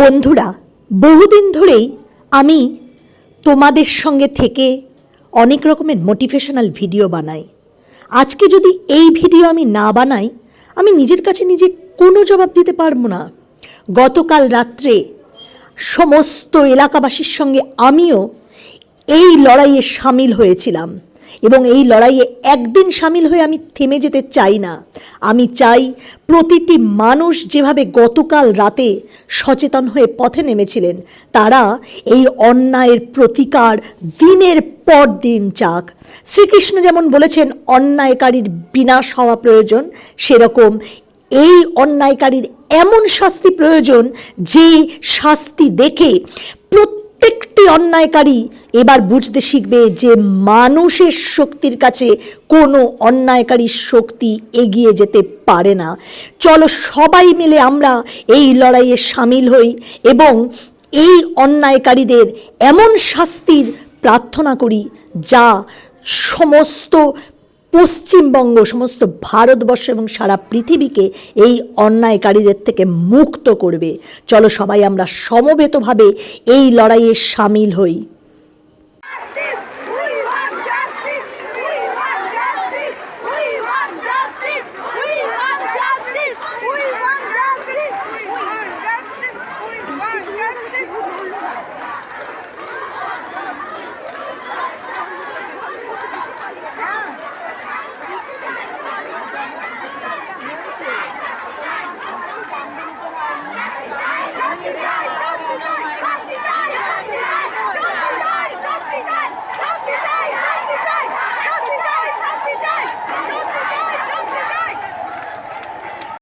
বন্ধুরা, বহুদিন ধরেই আমি তোমাদের সঙ্গে থেকে অনেক রকমের মোটিভেশনাল ভিডিও বানাই। আজকে যদি এই ভিডিও আমি না বানাই, আমি নিজের কাছে নিজে কোনো জবাব দিতে পারব না। গতকাল রাত্রে সমস্ত এলাকাবাসীর সঙ্গে আমিও এই লড়াইয়ে সামিল হয়েছিলাম এবং এই লড়াইয়ে একদিন সামিল হয়ে আমি থেমে যেতে চাই না। আমি চাই প্রতিটি মানুষ যেভাবে গতকাল রাতে সচেতন হয়ে পথে নেমেছিলেন। তারা এই অন্যায়ের প্রতিকার দিনের পর দিন চাক। শ্রীকৃষ্ণ যেমন বলেছেন, অন্যায়কারীর বিনাশ হওয়া প্রয়োজন। সেরকম এই অন্যায়কারীর এমন শাস্তি প্রয়োজন যে শাস্তি দেখে প্রত্যেকটি অন্যায়কারী এবার বুঝতে শিখবে যে মানুষের শক্তির কাছে কোনো অন্যায়কারী শক্তি এগিয়ে যেতে পারে না। চলো সবাই মিলে আমরা এই লড়াইয়ে সামিল হই এবং এই অন্যায়কারীদের এমন শাস্তির প্রার্থনা করি যা সমস্ত পশ্চিমবঙ্গ, সমস্ত ভারতবর্ষ এবং সারা পৃথিবীকে এই অন্যায়কারীদের থেকে মুক্ত করবে। চলো সবাই আমরা সমবেতভাবে এই লড়াইয়ে সামিল হই।